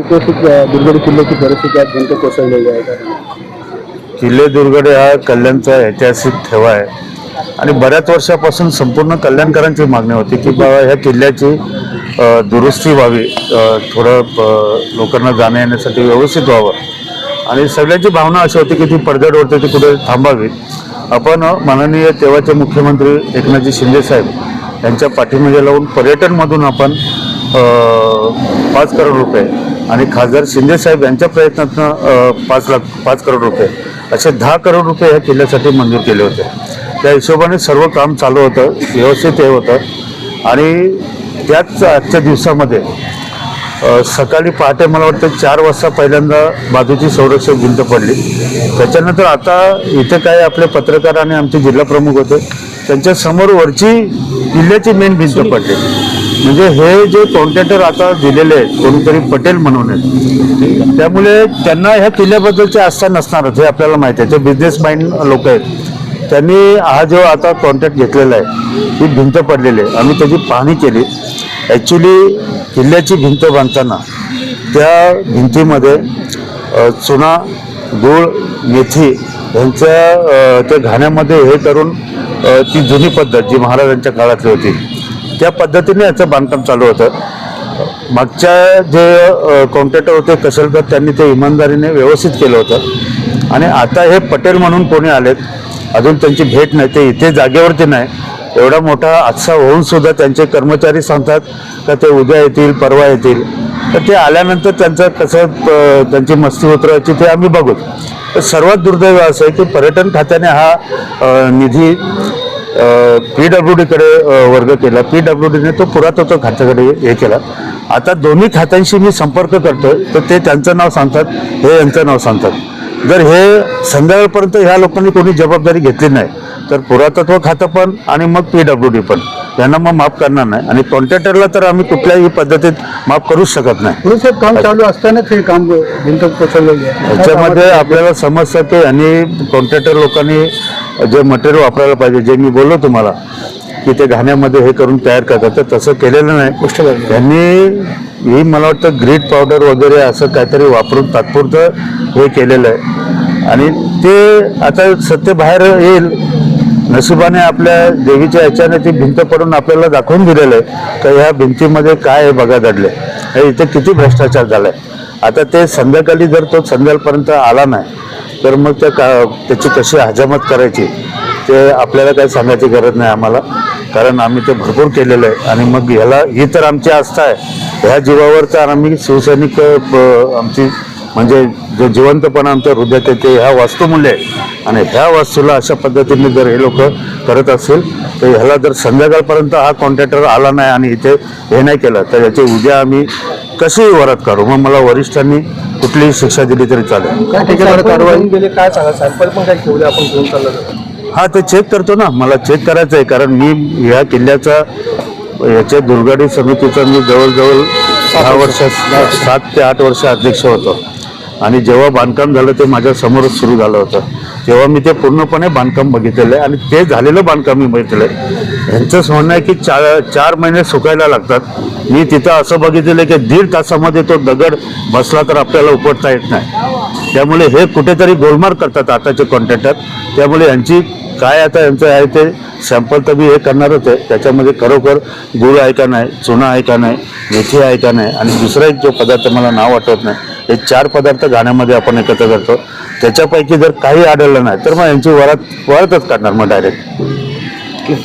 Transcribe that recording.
ऐतिहासिक दुर्गडी किल्ल्याची परिस्थिती आज भिंत कोसळलेली आहे. किल्ले दुर्गडे हा कल्याणचा ऐतिहासिक ठेवा आहे. आणि बऱ्याच वर्षापासून संपूर्ण कल्याणकरांची मागणी होती की बाबा ह्या किल्ल्याची दुरुस्ती व्हावी थोडं लोकांना जाण्या येण्यासाठी व्यवस्थित व्हावं. आणि सगळ्यांची भावना अशी होती की ती पडझड होते ती कुठे थांबावी. आपण माननीय तेव्हाचे मुख्यमंत्री एकनाथजी शिंदे साहेब यांच्या पाठीमागे लावून पर्यटनमधून आपण पाच करोड रुपये आणि खासदार शिंदे साहेब यांच्या प्रयत्नातनं पाच लाख पाच करोड रुपये असे दहा करोड रुपये या किल्ल्यासाठी मंजूर केले होते. त्या हिशोबाने सर्व काम चालू होतं व्यवस्थित हे होतं. आणि त्याच आजच्या दिवसामध्ये सकाळी पहाटे मला वाटतं चार वाजता पहिल्यांदा बाजूची संरक्षक भिंत पडली. त्याच्यानंतर आता इथे काय आपले पत्रकार आणि आमचे जिल्हा प्रमुख होते त्यांच्यासमोर वरची किल्ल्याची मेन भिंत पडली. म्हणजे हे जे कॉन्ट्रॅक्टर आता दिलेले आहेत कोणीतरी पटेल म्हणून आहेत त्यामुळे त्यांना ह्या किल्ल्याबद्दलची आस्था नसणारच हे आपल्याला माहिती आहे. ते बिझनेस माइंड लोक आहेत त्यांनी हा जो आता कॉन्ट्रॅक्ट घेतलेला आहे ही भिंत पडलेली आहे. आम्ही त्याची पाहणी केली. ॲक्च्युली किल्ल्याची भिंत बांधताना त्या भिंतीमध्ये चुना गूळ मेथी यांच्या त्या घाण्यामध्ये हे करून ती जुनी पद्धत जी महाराजांच्या काळातली होती त्या पद्धतीने याचं बांधकाम चालू होतं मागच्या जे कॉन्ट्रॅक्टर होते कसलकर त्यांनी ते इमानदारीने व्यवस्थित केलं होतं. आणि आता हे पटेल म्हणून कोणी आलेत अजून त्यांची भेट नाही ते इथे जागेवरती नाही. एवढा मोठा हादसा होऊन सुद्धा त्यांचे कर्मचारी सांगतात का ते उद्या येतील परवा येतील. तर ते आल्यानंतर त्यांचं कसं त्यांची मस्ती उतरायची ते आम्ही बघू. तर सर्वात दुर्दैव असं आहे की पर्यटन खात्याने हा निधी पी डब्ल्यू डीकडे वर्ग केला. पी डब्ल्यू डीने तो पुरातत्व खात्याकडे हे केला. आता दोन्ही खात्यांशी मी संपर्क करतोय तर ते त्यांचं नाव सांगतात हे यांचं नाव सांगतात. जर हे संध्याकाळपर्यंत ह्या लोकांनी कोणी जबाबदारी घेतली नाही तर पुरातत्व खातं पण आणि मग पी डब्ल्यू डी पण. यांना मग माफ करणार नाही. आणि कॉन्ट्रॅक्टरला तर आम्ही कुठल्याही पद्धतीत माफ करूच शकत नाही. साहेब काम चालू असतानाच हे काम भिंत कोसळलेली आहे. याच्यामध्ये आपल्याला समजतं की यांनी कॉन्ट्रॅक्टर लोकांनी जे मटेरियल वापरायला पाहिजे जे मी बोललो तुम्हाला की ते घाण्यामध्ये हे करून तयार करतात. तर तसं केलेलं नाही. झाली. त्यांनी ही मला वाटतं ग्रीट पावडर वगैरे असं काहीतरी वापरून तात्पुरतं हे केलेलं आहे. आणि ते आता सत्य बाहेर येईल. नशिबाने आपल्या देवीच्या याच्याने ती भिंत पडून आपल्याला दाखवून दिलेलं आहे. का ह्या भिंतीमध्ये काय आहे बघा दडले. हे इथे किती भ्रष्टाचार झालाय. आता ते संध्याकाळी जर तो संध्याकाळपर्यंत आला नाही तर मग त्या का त्याची कशी हजामत करायची ते आपल्याला काही सांगायची गरज नाही आम्हाला. कारण आम्ही ते भरपूर केलेलं आहे. आणि मग ह्याला ही तर आमची आस्था आहे. ह्या जीवावर तर आम्ही शिवसैनिक आमची म्हणजे जो जिवंतपणा आमच्या हृदयात येते ह्या वास्तूमूल्य आहे. आणि ह्या वास्तूला अशा पद्धतीने जर हे लोक करत असतील तर ह्याला जर संध्याकाळपर्यंत हा कॉन्ट्रॅक्टर आला नाही आणि इथे हे नाही केलं तर याची उद्या आम्ही कसेही वरात काढू? मग मला वरिष्ठांनी कुठलीही शिक्षा दिली तरी चालेल. काय ठिकाणी कारवाई? गेले काय सांगा? सॅम्पल पण काय ठेवले आपण घेऊन चाललो हा ते चेक करतो ना. मला चेक करायचं आहे कारण मी ह्या किल्ल्याचा याच्या दुर्गाडी समितीचा मी जवळजवळ दहा वर्ष. सात ते आठ वर्ष अध्यक्ष होतो. आणि जेव्हा बांधकाम झालं ते माझ्या समोरच सुरू झालं होतं. तेव्हा मी ते पूर्णपणे बांधकाम बघितलेलं आहे आणि ते झालेलं बांधकाम मी बघितलं आहे. यांचंच म्हणणं आहे की चार चार महिने सुकायला लागतात. मी तिथं असं बघितलेलं आहे की दीड तासामध्ये तो दगड बसला तर आपल्याला उपटता येत नाही. त्यामुळे हे कुठेतरी गोलमार करतात आताचे कॉन्ट्रॅक्टर त्यामुळे यांची काय आता यांचं आहे ते सॅम्पल तर मी हे करणारच आहे. त्याच्यामध्ये खरोखर गुळ आहे का नाही चुना आहे का नाही मेथी आहे का नाही आणि दुसरा एक जो पदार्थ मला नाव आठवत नाही हे चार पदार्थ गाण्यामध्ये आपण एकत्र करतो. त्याच्यापैकी जर काही आढळलं नाही तर मग यांची वरात वरातच काढणार मग डायरेक्ट